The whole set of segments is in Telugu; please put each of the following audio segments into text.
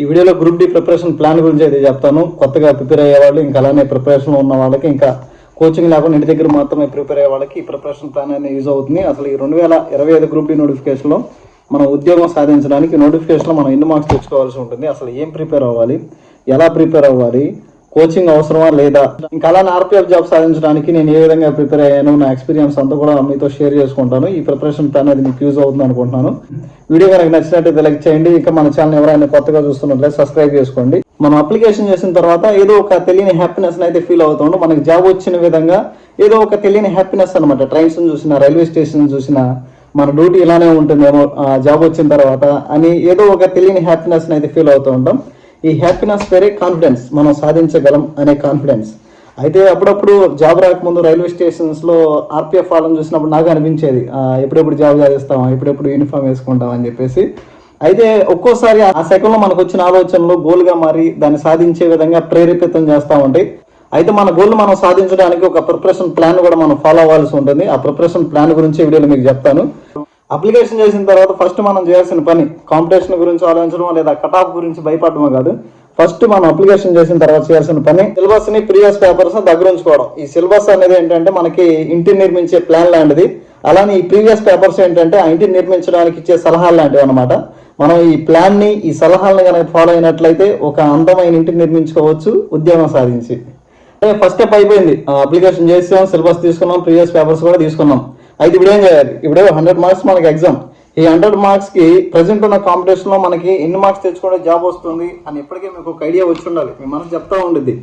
ఈ వీడియోలో గ్రూప్ డి ప్రిపరేషన్ ప్లాన్ గురించి అయితే చెప్తాను. కొత్తగా ప్రిపేర్ అయ్యే వాళ్ళు ఇంకా అలానే ప్రిపరేషన్లో ఉన్న వాళ్ళకి ఇంకా కోచింగ్ లేకుండా ఇంటి దగ్గర మాత్రమే ప్రిపేర్ అయ్యే వాళ్ళకి ఈ ప్రిపరేషన్ ప్లాన్ అనేది యూజ్ అవుతుంది. అసలు ఈ రెండు వేల ఇరవై ఐదు గ్రూప్ డి నోటిఫికేషన్లో మనం ఉద్యోగం సాధించడానికి నోటిఫికేషన్లో మనం ఎన్ని మార్క్స్ తెచ్చుకోవాల్సి ఉంటుంది అసలు ఏం ప్రిపేర్ అవ్వాలి ఎలా ప్రిపేర్ అవ్వాలి కోచింగ్ అవసరమా లేదా? ఇంకా అలానే ఆర్పిఎఫ్ జాబ్ సాధించడానికి నేను ఏ విధంగా ప్రిపేర్ అయ్యాను నా ఎక్స్పీరియన్స్ అంతా కూడా మీతో షేర్ చేసుకుంటాను. ఈ ప్రిపరేషన్ ప్లాన్ అనేది మీకు యూజ్ అవుతుంది అనుకుంటున్నాను. వీడియో కనుక నచ్చినట్టు లైక్ చేయండి. ఇంకా మన ఛానల్ ఎవరైనా కొత్తగా చూస్తున్నట్లయితే సబ్స్క్రైబ్ చేసుకోండి. మనం అప్లికేషన్ చేసిన తర్వాత ఏదో ఒక తెలియని హ్యాపీనెస్ అయితే ఫీల్ అవుతాం మనకి జాబ్ వచ్చిన విధంగా ఏదో ఒక తెలియని హ్యాపీనెస్ అనమాట ట్రైన్స్ చూసిన రైల్వే స్టేషన్ చూసిన మన డ్యూటీ ఇలానే ఉంటుందేమో జాబ్ వచ్చిన తర్వాత అని ఏదో ఒక తెలియని హ్యాపీనెస్ అయితే ఫీల్ అవుతూ ఉంటాం. ఈ హ్యాపీనెస్ పేరే కాన్ఫిడెన్స్ మనం సాధించగలం అనే కాన్ఫిడెన్స్ అయితే అప్పుడప్పుడు జాబ్ రాకముందు రైల్వే స్టేషన్స్లో ఆర్పిఎఫ్ వాళ్ళని చూసినప్పుడు నాకు అనిపించేది ఎప్పుడెప్పుడు జాబ్ చేస్తాం ఎప్పుడెప్పుడు యూనిఫామ్ వేసుకుంటాం అని చెప్పేసి. అయితే ఒక్కోసారి ఆ సెకండ్లో మనకు వచ్చిన ఆలోచనలు గోల్గా మారి దాన్ని సాధించే విధంగా ప్రేరేపితం చేస్తా ఉంటాయి అయితే మన గోల్ మనం సాధించడానికి ఒక ప్రిపరేషన్ ప్లాన్ కూడా మనం ఫాలో అవ్వాల్సి ఉంటుంది. ఆ ప్రిపరేషన్ ప్లాన్ గురించి వీడియోలో మీకు చెప్తాను. అప్లికేషన్ చేసిన తర్వాత ఫస్ట్ మనం చేయాల్సిన పని కాంపిటీషన్ గురించి ఆలోచించడం లేదా కట్ ఆఫ్ గురించి భయపడడమో కాదు. ఫస్ట్ మనం అప్లికేషన్ చేసిన తర్వాత చేయాల్సిన పని సిలబస్ని ప్రీవియస్ పేపర్స్ దగ్గర ఉంచుకోవడం. ఈ సిలబస్ అనేది ఏంటంటే మనకి ఇంటిని నిర్మించే ప్లాన్ లాంటిది. అలానే ఈ ప్రీవియస్ పేపర్స్ ఏంటంటే ఆ ఇంటిని నిర్మించడానికి ఇచ్చే సలహాలు లాంటివి అనమాట మనం ఈ ప్లాన్ని ఈ సలహాలను కనుక ఫాలో అయినట్లయితే ఒక అందమైన ఇంటిని నిర్మించుకోవచ్చు ఉద్యోగం సాధించి. ఫస్ట్ స్టెప్ అయిపోయింది. అప్లికేషన్ చేసాం సిలబస్ తీసుకున్నాం ప్రీవియస్ పేపర్స్ కూడా తీసుకున్నాం. అయితే ఇప్పుడు ఏం చేయాలి? ఇప్పుడు హండ్రెడ్ మార్క్స్ మనకి ఎగ్జామ్ ఈ హండ్రెడ్ మార్క్స్కి ప్రజెంట్ ఉన్న కాంపిటీషన్లో మనకి ఎన్ని మార్క్స్ తెచ్చుకుంటే జాబ్ వస్తుంది అని ఇప్పటికే మీకు ఒక ఐడియా వచ్చి ఉండాలి. మీ మనసు చెప్తా ఉండిద్ది.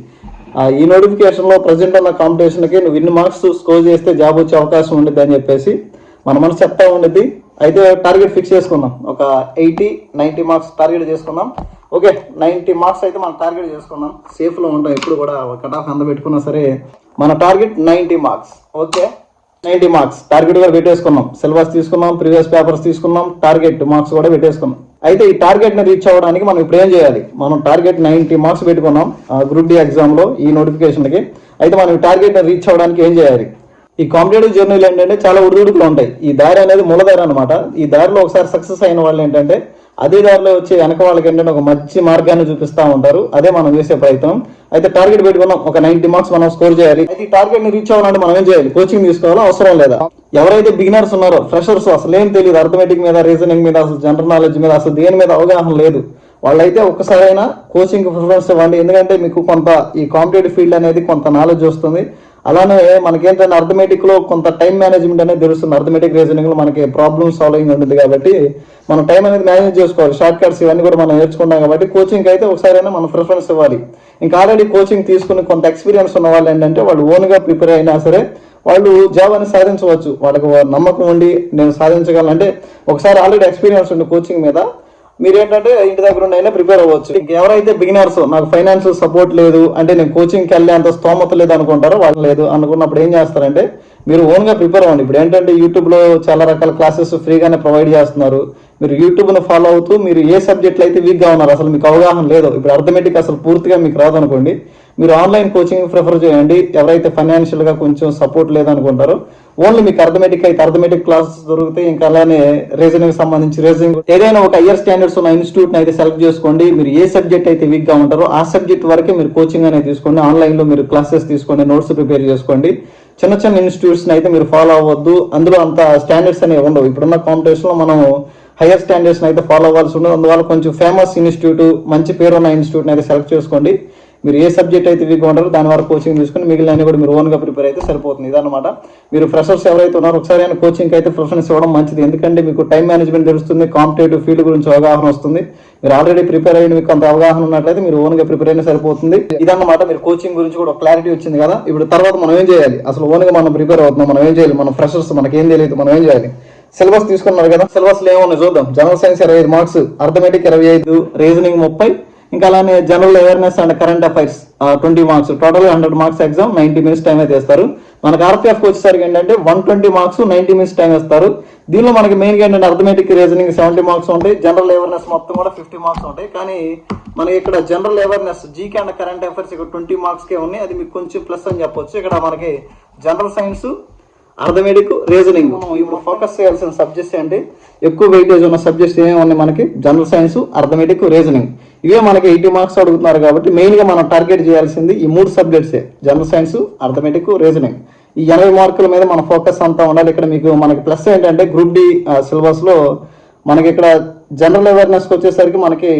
ఆ, ఈ నోటిఫికేషన్లో ప్రజెంట్ ఉన్న కాంపిటీషన్కి నువ్వు ఇన్ని మార్క్స్ స్కోర్ చేస్తే జాబ్ వచ్చే అవకాశం ఉండిద్ది అని చెప్పేసి మన మనసు చెప్తా ఉండిద్ది. అయితే టార్గెట్ ఫిక్స్ చేసుకుందాం. ఒక ఎయిటీ నైన్టీ మార్క్స్ టార్గెట్ చేసుకుందాం. ఓకే నైన్టీ మార్క్స్ అయితే మనం టార్గెట్ చేసుకుందాం. సేఫ్లో ఉంటాం. ఎప్పుడు కూడా కట్ ఆఫ్ ఎంత పెట్టుకున్నా సరే మన target ninety marks okay? Ninety marks. Target కూడా పెట్టేసుకున్నాం. సిలబస్ తీసుకున్నాం ప్రీవియస్ పేపర్స్ తీసుకున్నాం టార్గెట్ మార్క్స్ కూడా పెట్టేసుకున్నాం. అయితే ఈ టార్గెట్ని రీచ్ అవ్వడానికి మనం ఇప్పుడు ఏం చేయాలి? మనం టార్గెట్ నైన్టీ మార్క్స్ పెట్టుకున్నాం గ్రూప్ డి ఎగ్జామ్లో ఈ నోటిఫికేషన్కి అయితే మనం టార్గెట్ని రీచ్ అవ్వడానికి ఏం చేయాలి? ఈ కాంపిటేటివ్ జర్నీలు ఏంటంటే చాలా ఉడుదుడుకులు ఉంటాయి. ఈ దారి అనేది మూలదారి అనమాట ఈ దారిలో ఒకసారి సక్సెస్ అయిన వాళ్ళు ఏంటంటే అదే దారిలో వచ్చే వెనక వాళ్ళకి ఏంటంటే ఒక మంచి మార్గాన్ని చూపిస్తా ఉంటారు. అదే మనం చేసే ప్రయత్నం. అయితే టార్గెట్ పెట్టుకున్నాం. ఒక నైన్టీ మార్క్స్ మనం స్కోర్ చేయాలి. అయితే ఈ టార్గెట్ని రీచ్ అవ్వాలంటే మనం ఏం చేయాలి? కోచింగ్ తీసుకోవాలో? అవసరం లేదా? ఎవరైతే బిగినర్స్ ఉన్నారో ఫ్రెషర్స్ అసలు ఏం తెలియదు అర్థమెటిక్ మీద రీజనింగ్ మీద అసలు జనరల్ నాలెడ్జ్ మీద అసలు దేని మీద అవగాహన లేదు. వాళ్ళైతే ఒక్కసారైనా కోచింగ్ ప్రిఫరెన్స్ ఇవ్వండి. ఎందుకంటే మీకు కొంత ఈ కాంపిటేటివ్ ఫీల్డ్ అనేది కొంత నాలెడ్జ్ వస్తుంది. అలానే మనకేంటంటే అర్థమెటిక్లో కొంత టైం మేనేజ్మెంట్ అనేది తెలుస్తుంది. అర్థమెటిక్ రీజనింగ్లో మనకి ప్రాబ్లమ్ సాల్వింగ్ ఉంటుంది కాబట్టి మనం టైం అనేది మేనేజ్ చేసుకోవాలి. షార్ట్ కట్స్ ఇవన్నీ కూడా మనం నేర్చుకున్నాం కాబట్టి కోచింగ్ అయితే ఒకసారైనా మనం ప్రిఫరెన్స్ ఇవ్వాలి. ఇంకా ఆల్రెడీ కోచింగ్ తీసుకుని కొంత ఎక్స్పీరియన్స్ ఉన్న వాళ్ళు ఏంటంటే వాళ్ళు ఓన్గా ప్రిపేర్ అయినా సరే వాళ్ళు జాబ్ అని సాధించవచ్చు. వాళ్ళకి నమ్మకం ఉండి నేను సాధించగలను. అంటే ఒకసారి ఆల్రెడీ ఎక్స్పీరియన్స్ ఉంది కోచింగ్ మీద మీరు ఏంటంటే ఇంటి దగ్గర ఉండి అయినా ప్రిపేర్ అవ్వచ్చు. ఎవరైతే బిగినర్స్ నాకు ఫైనాన్షియల్ సపోర్ట్ లేదు అంటే నేను కోచింగ్కి వెళ్ళే అంత స్తోమత లేదు అనుకుంటారో వాళ్ళు లేదు. అనుకున్నప్పుడు ఏం చేస్తారంటే మీరు ఓన్గా ప్రిపేర్ అవ్వండి. ఇప్పుడు ఏంటంటే యూట్యూబ్లో చాలా రకాల క్లాసెస్ ఫ్రీగానే ప్రొవైడ్ చేస్తున్నారు. మీరు యూట్యూబ్ను ఫాలో అవుతూ మీరు ఏ సబ్జెక్ట్లు అయితే వీక్గా ఉన్నారు అసలు మీకు అవగాహన లేదు. ఇప్పుడు అర్థమెటిక్ అసలు పూర్తిగా మీకు రాదనుకోండి మీరు ఆన్లైన్ కోచింగ్ ప్రిఫర్ చేయండి. ఎవరైతే ఫైనాన్షియల్గా కొంచెం సపోర్ట్ లేదనుకుంటారో ఓన్లీ మీకు అర్థమెటిక్ అయితే అర్థమెటిక్ క్లాసెస్ దొరుకుతాయి ఇంకా అలానే రీజనింగ్ సంబంధించి రీజనింగ్ ఏదైనా ఒక హైయర్ స్టాండర్డ్స్ ఉన్న ఇన్స్టిట్యూట్ అయితే సెలెక్ట్ చేసుకోండి. మీరు ఏ సబ్జెక్ట్ అయితే వీక్గా ఉంటారో ఆ సబ్జెక్ట్ వరకే మీరు కోచింగ్ అనేది తీసుకోండి. ఆన్లైన్లో మీరు క్లాసెస్ తీసుకోండి నోట్స్ ప్రిపేర్ చేసుకోండి. చిన్న చిన్న ఇన్స్టిట్యూట్స్ అయితే మీరు ఫాలో అవ్వద్దు. అందులో అంత స్టాండర్డ్స్ అనేవి ఉండవు. ఇప్పుడున్న కాంపిటీషన్లో మనం హైయర్ స్టాండర్డ్స్ అయితే ఫాలో అవ్వాల్సి ఉండదు అందువల్ల కొంచెం ఫేమస్ ఇన్స్టిట్యూట్ మంచి పేరున్న ఇన్స్టిట్యూట్ అయితే సెలెక్ట్ చేసుకోండి. మీరు ఏ సబ్జెక్ట్ అయితే వీక్ ఉంటారో దాని వరకు కోచింగ్ తీసుకుని మిగిలిన కూడా మీరు ఓన్గా ప్రిపేర్ అయితే సరిపోతుంది. ఇదన్నమాట. మీరు ఫ్రెషర్స్ ఎవరైతే ఉన్నారో ఒకసారి అయినా కోచింగ్ అయితే ప్రిఫరెన్స్ ఇవ్వడం మంచిది. ఎందుకంటే మీకు టైం మేనేజ్మెంట్ తెలుస్తుంది కాంపిటేటివ్ ఫీల్డ్ గురించి అవగాహన వస్తుంది. మీరు ఆల్రెడీ ప్రిపేర్ అయ్యి మీకు కొంత అవగాహన ఉన్నట్లయితే మీరు ఓన్గా ప్రిపేర్ అయినా సరిపోతుంది. ఇదన్నమాట మీరు కోచింగ్ గురించి కూడా క్లారిటీ వచ్చింది కదా. ఇప్పుడు తర్వాత మనం ఏం చేయాలి? అసలు ఓన్గా మనం ప్రిపేర్ అవుతున్నాం మనం ఏం చేయాలి? మనం ఫ్రెషర్స్ మనకి ఏం తెలియదు. మనం ఏం చేయాలి? సిలబస్ తీసుకున్నారు కదా. సిలబస్లో ఏమన్నా చూద్దాం. జనరల్ సైన్స్ ఇరవై ఐదు మార్క్స్ అర్థమెటిక్ ఇరవై ఐదు రీజనింగ్ ముప్పై ఇంకా అలానే general awareness and current affairs twenty marks total hundred marks exam ninety minutes time అయితే ఇస్తారు మనకి ఆర్పిఎఫ్ వచ్చేసరికి ఏంటంటే one twenty marks ninety minutes time ఇస్తారు దీనిలో మనకి మెయిన్గా ఏంటంటే అర్థమెటిక్ రీజనింగ్ సెవెంటీ మార్క్స్ ఉంటాయి. జనరల్ అవేర్నెస్ మొత్తం కూడా ఫిఫ్టీ మార్క్స్ ఉంటాయి. కానీ మనకి ఇక్కడ general awareness GK and current affairs ఇక్కడ ట్వంటీ మార్క్స్కే ఉన్నాయి. అది మీకు కొంచెం ప్లస్ అని చెప్పొచ్చు. ఇక్కడ మనకి జనరల్ సైన్స్ అర్థమెటిక్ రీజనింగ్ మనం ఇప్పుడు ఫోకస్ చేయాల్సిన సబ్జెక్ట్స్ ఏంటి? ఎక్కువ వెయిటేజ్ ఉన్న సబ్జెక్ట్స్ ఏమేమి ఉన్నాయి మనకి? జనరల్ సైన్స్ అర్థమెటిక్ రీజనింగ్ ఇవే మనకి ఎయిటీ మార్క్స్ అడుగుతున్నారు కాబట్టి మెయిన్గా మనం టార్గెట్ చేయాల్సింది ఈ మూడు సబ్జెక్ట్సే జనరల్ సైన్స్ అర్థమెటిక్ రీజనింగ్ ఈ ఎనభై మార్కుల మీద మన ఫోకస్ అంతా ఉండాలి. ఇక్కడ మీకు మనకి ప్లస్ ఏంటంటే గ్రూప్ డి సిలబస్లో మనకి ఇక్కడ జనరల్ అవేర్నెస్కి వచ్చేసరికి మనకి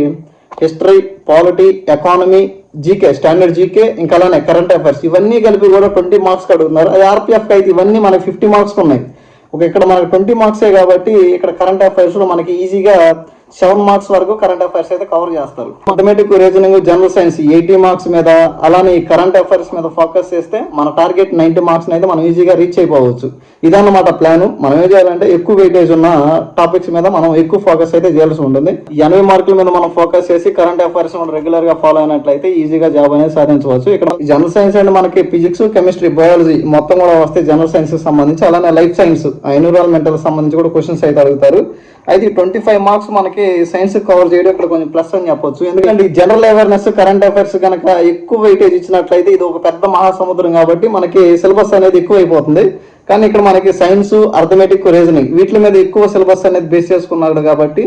history polity economy GK standard GK ఇంకా అలానే కరెంట్ అఫైర్స్ ఇవన్నీ కలిపి కూడా ట్వంటీ మార్క్స్ అడుగుతున్నారు అది ఆర్పిఎఫ్ అయితే ఇవన్నీ మనకి ఫిఫ్టీ మార్క్స్ ఉన్నాయి. ఒక ఇక్కడ మనకి ట్వంటీ మార్క్సే కాబట్టి ఇక్కడ కరెంట్ అఫైర్స్లో మనకి ఈజీగా సెవెన్ మార్క్స్ వరకు కరెంట్ అఫైర్స్ అయితే కవర్ చేస్తారు. Automatic reasoning general science eighty marks మీద అలానే ఈ కరెంట్ అఫైర్స్ మీద ఫోకస్ చేస్తే మన టార్గెట్ నైన్టీ మార్క్స్ అయితే మనం ఈజీగా రీచ్ అయిపోవచ్చు. ఇదన్నమాట ప్లాన్ మనం ఏం చేయాలంటే ఎక్కువ వెయిటేజ్ ఉన్న టాపిక్స్ మీద మనం ఎక్కువ ఫోకస్ అయితే చేయాల్సి ఉంటుంది. ఎనభై మార్కుల మీద మనం ఫోకస్ చేసి కరెంట్ అఫైర్స్ రెగ్యులర్గా ఫాలో అయినట్లయితే ఈజీగా జాబ్ అనేది సాధించవచ్చు. ఇక్కడ జనరల్ సైన్స్ అండ్ మనకి ఫిజిక్స్ కెమిస్ట్రీ బయాలజీ మొత్తం కూడా వస్తే జనరల్ సైన్స్ సంబంధించి అలానే లైఫ్ సైన్స్ ఎన్విరాన్మెంటల్ సంబంధించి కూడా క్వశ్చన్స్ అయితే అడుగుతారు. అయితే ట్వంటీ ఫైవ్ మార్క్స్ మనకి సైన్స్ కవర్ చేయడం ఇక్కడ కొంచెం ప్లస్ అని చెప్పొచ్చు. ఎందుకంటే ఈ జనరల్ అవేర్నెస్ కరెంట్ అఫైర్స్ కనుక ఎక్కువ వెయిటేజ్ ఇచ్చినట్లయితే ఇది ఒక పెద్ద మహాసముద్రం కాబట్టి మనకి సిలబస్ అనేది ఎక్కువ అయిపోతుంది కానీ ఇక్కడ మనకి సైన్స్ అర్థమెటిక్ రీజనింగ్ వీటి మీద ఎక్కువ సిలబస్ అనేది బేస్ చేసుకున్నాడు కాబట్టి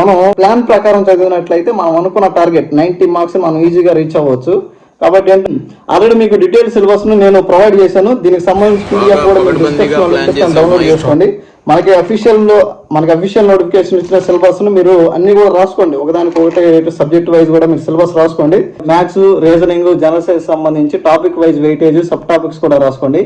మనం ప్లాన్ ప్రకారం చదివినట్లయితే మనం అనుకున్న టార్గెట్ నైన్టీ మార్క్స్ మనం ఈజీగా రీచ్ అవ్వచ్చు. కాబట్టి ఆల్రెడీ మీకు డీటెయిల్ సిలబస్ను నేను ప్రొవైడ్ చేశాను. దీనికి సంబంధించి పీడిఎఫ్ కూడా డౌన్లోడ్ చేసుకోండి. మనకి అఫీషియల్లో మనకి అఫీషియల్ నోటిఫికేషన్ ఇచ్చిన సిలబస్ను మీరు అన్ని కూడా రాసుకోండి. ఒకదానికి ఒకటి సబ్జెక్ట్ వైజ్ కూడా మీరు సిలబస్ రాసుకోండి. మ్యాథ్స్ రీజనింగ్ జనరల్ సైన్స్ సంబంధించి topic wise weightage sub topics కూడా రాసుకోండి.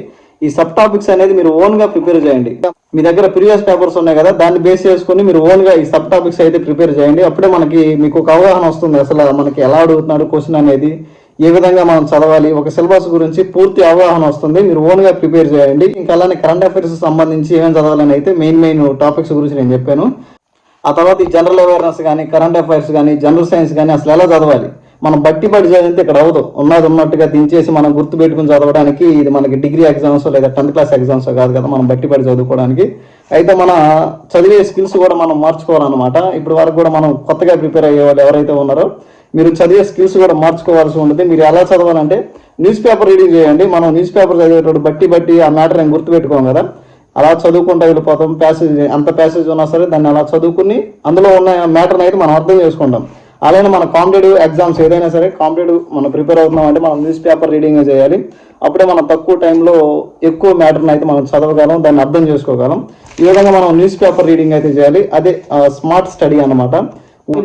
ఈ సబ్ టాపిక్స్ అనేది మీరు ఓన్గా ప్రిపేర్ చేయండి. మీ దగ్గర ప్రీవియస్ పేపర్స్ ఉన్నాయి కదా దాన్ని బేస్ చేసుకుని మీరు ఓన్గా ఈ సబ్ టాపిక్స్ అయితే ప్రిపేర్ చేయండి. అప్పుడే మనకి మీకు ఒక అవగాహన వస్తుంది. అసలు మనకి ఎలా అడుగుతున్నాడు క్వశ్చన్ అనేది ఏ విధంగా మనం చదవాలి ఒక సిలబస్ గురించి పూర్తి అవగాహన వస్తుంది మీరు ఓన్గా ప్రిపేర్ చేయండి. ఇంకా అలానే కరెంట్ అఫైర్స్ సంబంధించి ఏమేమి చదవాలని అయితే మెయిన్ మెయిన్ టాపిక్స్ గురించి నేను చెప్పాను. ఆ తర్వాత ఈ జనరల్ అవేర్నెస్ కానీ కరెంట్ అఫైర్స్ కానీ జనరల్ సైన్స్ కానీ అసలు ఎలా చదవాలి? మనం బట్టి పడి చదివితే ఇక్కడ అవ్వదు. ఉన్నది ఉన్నట్టుగా దించేసి మనం గుర్తు పెట్టుకుని చదవడానికి ఇది మనకి డిగ్రీ ఎగ్జామ్స్ లేదా టెన్త్ క్లాస్ ఎగ్జామ్స్ కాదు కదా మనం బట్టి పడి చదువుకోవడానికి. అయితే మన చదివే స్కిల్స్ కూడా మనం మార్చుకోవాలన్నమాట. ఇప్పుడు వరకు కూడా మనం కొత్తగా ప్రిపేర్ అయ్యే వాళ్ళు ఎవరైతే ఉన్నారో మీరు చదివే స్కిల్స్ కూడా మార్చుకోవాల్సి ఉంటుంది. మీరు ఎలా చదవాలంటే న్యూస్ పేపర్ రీడింగ్ చేయండి. మనం న్యూస్ పేపర్ చదివేటప్పుడు బట్టి బట్టి ఆ మ్యాటర్ నేను గుర్తుపెట్టుకోం కదా. అలా చదువుకుంటూ వెళ్ళిపోతాం. ప్యాసేజ్ అంత ప్యాసేజ్ ఉన్నా సరే దాన్ని అలా చదువుకుని అందులో ఉన్న మ్యాటర్ని అయితే మనం అర్థం చేసుకుంటాం. అలానే మన కాంపిటేటివ్ ఎగ్జామ్స్ ఏదైనా సరే కాంపిటేటివ్ మనం ప్రిపేర్ అవుతున్నాం అంటే మనం న్యూస్ పేపర్ రీడింగ్ చేయాలి. అప్పుడే మనం తక్కువ టైంలో ఎక్కువ మ్యాటర్ని అయితే మనం చదవగలం దాన్ని అర్థం చేసుకోగలం. ఈ విధంగా మనం న్యూస్ పేపర్ రీడింగ్ అయితే చేయాలి. అదే స్మార్ట్ స్టడీ అన్నమాట.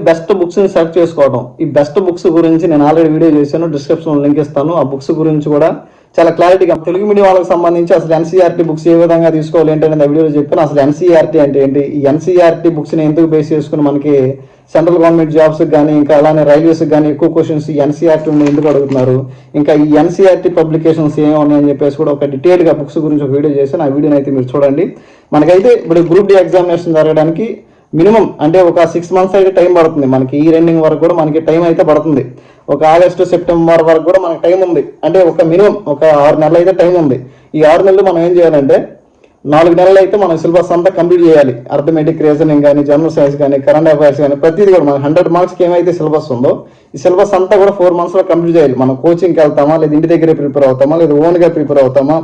బెస్ట్ బుక్స్ని సెలెక్ట్ చేసుకోవడం. ఈ బెస్ట్ బుక్స్ గురించి నేను ఆల్రెడీ వీడియో చేశాను డిస్క్రిప్షన్ లింక్ ఇస్తాను. ఆ బుక్స్ గురించి కూడా చాలా క్లారిటీగా తెలుగు మీడియం వాళ్ళకి సంబంధించి అసలు ఎన్సీఆర్టీ బుక్స్ ఏ విధంగా తీసుకోవాలి ఏంటనేది ఆ వీడియోలో చెప్పాను. అసలు ఎన్సీఆర్టీ అంటే ఏంటి? ఈ ఎన్సీఆర్టీ బుక్స్ని ఎందుకు బేస్ చేసుకుని మనకి సెంట్రల్ గవర్నమెంట్ జాబ్స్ కానీ ఇంకా అలానే రైల్వేస్ కానీ ఎక్కువ క్వశ్చన్స్ ఈ ఎన్సీఆర్టీ ఎందుకు అడుగుతున్నారు? ఇంకా ఈ ఎన్సీఆర్టీ పబ్లికేషన్స్ ఏమి ఉన్నాయని చెప్పేసి కూడా ఒక డీటెయిల్గా బుక్స్ గురించి ఒక వీడియో చేశాను. ఆ వీడియోని అయితే మీరు చూడండి. మనకైతే ఇప్పుడు గ్రూప్ డి ఎగ్జామినేషన్ జరగడానికి మినిమం అంటే ఒక సిక్స్ మంత్స్ అయితే టైం పడుతుంది. మనకి ఈ ఎండింగ్ వరకు కూడా మనకి టైం అయితే పడుతుంది. ఒక ఆగస్టు సెప్టెంబర్ వరకు కూడా మనకి టైం ఉంది. అంటే ఒక మినిమం ఒక ఆరు నెలలు అయితే టైం ఉంది. ఈ ఆరు నెలలు మనం ఏం చేయాలంటే నాలుగు నెలలు అయితే మనం సిలబస్ అంతా కంప్లీట్ చేయాలి. అర్థమెటిక్ రీజనింగ్ కానీ జనరల్ సైన్స్ కానీ కరెంట్ అఫైర్స్ కానీ ప్రతిదీ కూడా మనకి హండ్రెడ్ మార్క్స్కి ఏమైతే సిలబస్ ఉందో ఈ సిలబస్ అంతా కూడా ఫోర్ మంత్స్లో కంప్లీట్ చేయాలి. మనం కోచింగ్కి వెళ్తామా? లేదా ఇంటి దగ్గరే ప్రిపేర్ అవుతామా? లేదా ఓన్గా ప్రిపేర్ అవుతామా?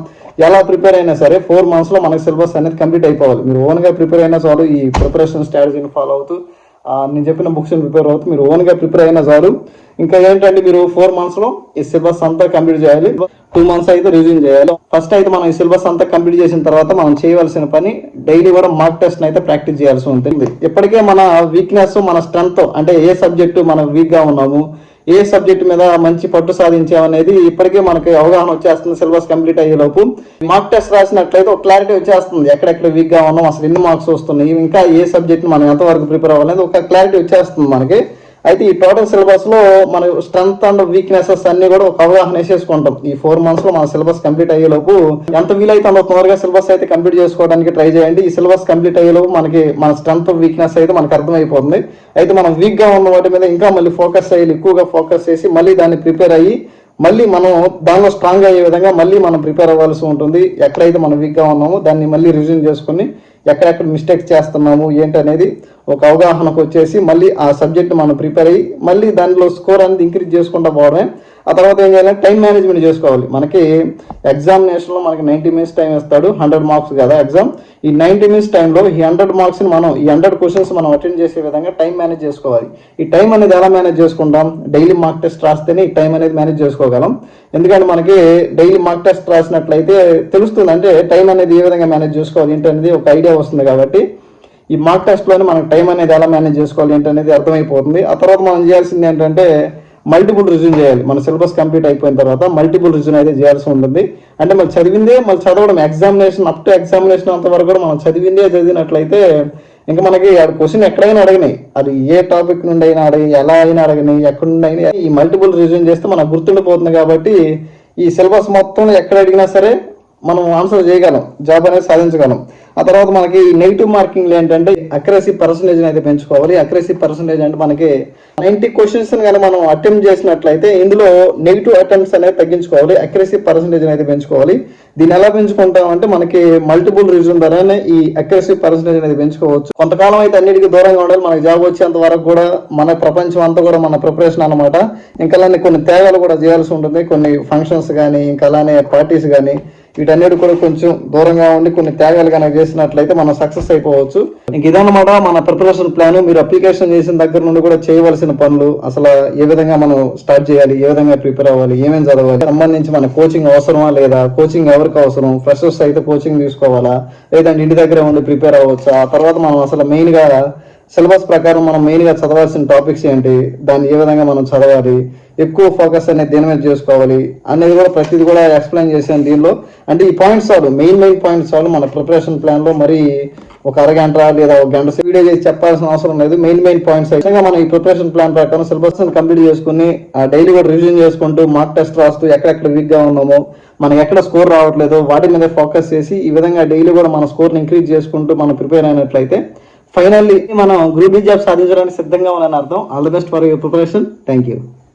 ఎలా ప్రిపేర్ అయినా సరే ఫోర్ మంత్స్లో మనకి సిలబస్ అనేది కంప్లీట్ అయిపోవాలి. మీరు ఓన్గా ప్రిపేర్ అయినా చాలు ఈ ప్రిపరేషన్ స్ట్రాటజీని ఫాలో అవుతూ నేను చెప్పిన బుక్స్ ప్రిపేర్ అవుతూ మీరు ఓన్గా ప్రిపేర్ అయినా చాలు. ఇంకా ఏంటంటే మీరు ఫోర్ మంత్స్లో ఈ సిలబస్ అంతా కంప్లీట్ చేయాలి. టూ మంత్స్ అయితే రివిజన్ చేయాలి. ఫస్ట్ అయితే మనం ఈ సిలబస్ అంతా కంప్లీట్ చేసిన తర్వాత మనం చేయవలసిన పని డైలీ కూడా మార్క్ టెస్ట్ అయితే ప్రాక్టీస్ చేయాల్సి ఉంటుంది. ఇప్పటికే మన వీక్నెస్ మన స్ట్రెంత్ అంటే ఏ సబ్జెక్టు మనం వీక్గా ఉన్నాము ఏ సబ్జెక్ట్ మీద మంచి పట్టు సాధించామనేది ఇప్పటికే మనకి అవగాహన వచ్చేస్తుంది సిలబస్ కంప్లీట్ అయ్యే లోపు మార్క్ టెస్ట్ రాసినట్లయితే ఒక క్లారిటీ వచ్చేస్తుంది ఎక్కడెక్కడ వీక్గా ఉన్నాం అసలు ఎన్ని మార్క్స్ వస్తున్నాయి ఇంకా ఏ సబ్జెక్ట్ మనం ఎంతవరకు ప్రిపేర్ అవ్వాలనేది ఒక క్లారిటీ వచ్చేస్తుంది మనకి. అయితే ఈ టోటల్ సిలబస్లో మన స్ట్రెంత్ అండ్ వీక్నెసెస్ అన్ని కూడా ఒక అవగాహన వేసేసుకుంటాం. ఈ ఫోర్ మంత్స్లో మన సిలబస్ కంప్లీట్ అయ్యేలోపు ఎంత వీలైతే అంత తొందరగా సిలబస్ అయితే కంప్లీట్ చేసుకోవడానికి ట్రై చేయండి. ఈ సిలబస్ కంప్లీట్ అయ్యేలోపు మనకి మన స్ట్రెంత్ వీక్నెస్ అయితే మనకు అర్థమైపోతుంది. అయితే మనం వీక్గా ఉన్న వాటి మీద ఇంకా మళ్ళీ ఫోకస్ అయ్యి ఎక్కువగా ఫోకస్ చేసి మళ్ళీ దాన్ని ప్రిపేర్ అయ్యి మళ్ళీ మనం దానిలో స్ట్రాంగ్ అయ్యే విధంగా మళ్ళీ మనం ప్రిపేర్ అవ్వాల్సి ఉంటుంది. ఎక్కడైతే మనం వీక్గా ఉన్నామో దాన్ని మళ్ళీ రిజ్యూమ్ చేసుకుని ఎక్కడెక్కడ మిస్టేక్స్ చేస్తున్నాము ఏంటి అనేది ఒక అవగాహనకు వచ్చేసి మళ్ళీ ఆ సబ్జెక్ట్ మనం ప్రిపేర్ అయ్యి మళ్ళీ దానిలో స్కోర్ అనేది ఇంక్రీజ్ చేసుకుంటూ పోవడమే ఆ తర్వాత ఏం చేయాలంటే టైం మేనేజ్మెంట్ చేసుకోవాలి. మనకి ఎగ్జామినేషన్లో మనకి నైంటీ మినిట్స్ టైం ఇస్తాడు. హండ్రెడ్ మార్క్స్ కదా ఎగ్జామ్ ఈ నైంటీ మినిట్స్ టైంలో ఈ హండ్రెడ్ మార్క్స్ని మనం ఈ హండ్రెడ్ క్వశ్చన్స్ మనం అటెండ్ చేసే విధంగా టైం మేనేజ్ చేసుకోవాలి. ఈ టైం అనేది ఎలా మేనేజ్ చేసుకుంటాం? డైలీ మార్క్ టెస్ట్ రాస్తేనే ఈ టైం అనేది మేనేజ్ చేసుకోగలం. ఎందుకంటే మనకి డైలీ మార్క్ టెస్ట్ రాసినట్లయితే తెలుస్తుంది అంటే టైం అనేది ఏ విధంగా మేనేజ్ చేసుకోవాలి ఏంటనేది అనేది ఒక ఐడియా వస్తుంది కాబట్టి ఈ మార్క్ టెస్ట్లోనే మనకు టైం అనేది ఎలా మేనేజ్ చేసుకోవాలి ఏంటనేది అర్థమైపోతుంది. ఆ తర్వాత మనం చేయాల్సింది ఏంటంటే మల్టిపుల్ రిజ్యూమ్ చేయాలి. మన సిలబస్ కంప్లీట్ అయిపోయిన తర్వాత మల్టిపుల్ రిజ్యూమ్ అయితే చేయాల్సి ఉంటుంది. అంటే మనం చదివిందే మళ్ళీ చదవడం ఎగ్జామినేషన్ అప్ టు ఎగ్జామినేషన్ అంత వరకు కూడా మనం చదివిందే చదివినట్లయితే ఇంకా మనకి ఆ క్వశ్చన్ ఎక్కడైనా అడగనాయి. అది ఏ టాపిక్ నుండి అయినా అడగ ఎలా అయినా అడగని ఎక్కడి నుండి అయినా ఈ మల్టిపుల్ రిజ్యూమ్ చేస్తే మనకు గుర్తుండిపోతుంది కాబట్టి ఈ సిలబస్ మొత్తం ఎక్కడ అడిగినా సరే మనం ఆన్సర్ చేయగలం జాబ్ అనేది సాధించగలం. ఆ తర్వాత మనకి నెగిటివ్ మార్కింగ్లు ఏంటంటే అక్రసీ పర్సంటేజ్ అయితే పెంచుకోవాలి. అక్రసీ పర్సంటేజ్ అంటే మనకి నైంటీ క్వశ్చన్స్ కానీ మనం అటెంప్ట్ చేసినట్లయితే ఇందులో నెగిటివ్ అటెంప్ట్స్ అనేవి తగ్గించుకోవాలి. అక్రసీ పర్సంటేజ్ అయితే పెంచుకోవాలి. దీన్ని ఎలా పెంచుకుంటాం అంటే మనకి మల్టిపుల్ రీజన్ ద్వారానే ఈ అక్రసీ పర్సంటేజ్ అనేది పెంచుకోవచ్చు. కొంతకాలం అయితే అన్నిటికీ దూరంగా ఉండాలి. మనకి జాబ్ వచ్చేంత వరకు కూడా మన ప్రపంచం అంతా కూడా మన ప్రిపరేషన్ అనమాట ఇంకా అలానే కొన్ని తేడాలు కూడా చేయాల్సి ఉంటుంది. కొన్ని ఫంక్షన్స్ కానీ ఇంకా అలానే పార్టీస్ కానీ వీటన్నిటి కూడా కొంచెం దూరంగా ఉండి కొన్ని త్యాగాలు కనుక చేసినట్లయితే మనం సక్సెస్ అయిపోవచ్చు. ఇంక ఇదన్నమాట మన ప్రిపరేషన్ ప్లాన్ మీరు అప్లికేషన్ చేసిన దగ్గర నుండి కూడా చేయవలసిన పనులు. అసలు ఏ విధంగా మనం స్టార్ట్ చేయాలి? ఏ విధంగా ప్రిపేర్ అవ్వాలి? ఏమేమి చదవాలి? సంబంధించి మన కోచింగ్ అవసరమా లేదా? కోచింగ్ ఎవరికి అవసరం? ఫ్రెషర్స్ అయితే కోచింగ్ తీసుకోవాలా? లేదంటే ఇంటి దగ్గర ఉండి ప్రిపేర్ అవ్వచ్చా? ఆ తర్వాత మనం అసలు మెయిన్గా సిలబస్ ప్రకారం మనం మెయిన్గా చదవాల్సిన టాపిక్స్ ఏంటి దాన్ని ఏ విధంగా మనం చదవాలి ఎక్కువ ఫోకస్ అనేది దేని మీద చేసుకోవాలి అనేది కూడా ప్రతిదీ కూడా ఎక్స్ప్లెయిన్ చేశాను దీనిలో. అంటే ఈ పాయింట్స్ చాలు మెయిన్ మెయిన్ పాయింట్స్ చాలు మన ప్రిపరేషన్ ప్లాన్లో మరి ఒక అరగంట లేదా ఒక గంట వీడియో చేసి చెప్పాల్సిన అవసరం లేదు. మెయిన్ మెయిన్ పాయింట్స్ నిజంగా మనం ఈ ప్రిపరేషన్ ప్లాన్ ప్రకారం సిలబస్ కంప్లీట్ చేసుకుని డైలీ కూడా రివిజన్ చేసుకుంటూ మార్క్ టెస్ట్ రాస్తూ ఎక్కడెక్కడ వీక్గా ఉన్నామో మనకి ఎక్కడ స్కోర్ రావట్లేదో వాటి మీద ఫోకస్ చేసి ఈ విధంగా డైలీ కూడా మన స్కోర్ని ఇంక్రీజ్ చేసుకుంటూ మనం ప్రిపేర్ అయినట్లయితే ఫైనల్లీ మనం గ్రూప్ జాబ్ సాధించడానికి సిద్ధంగా ఉన్నాను అర్థం. All the best for your preparation thank you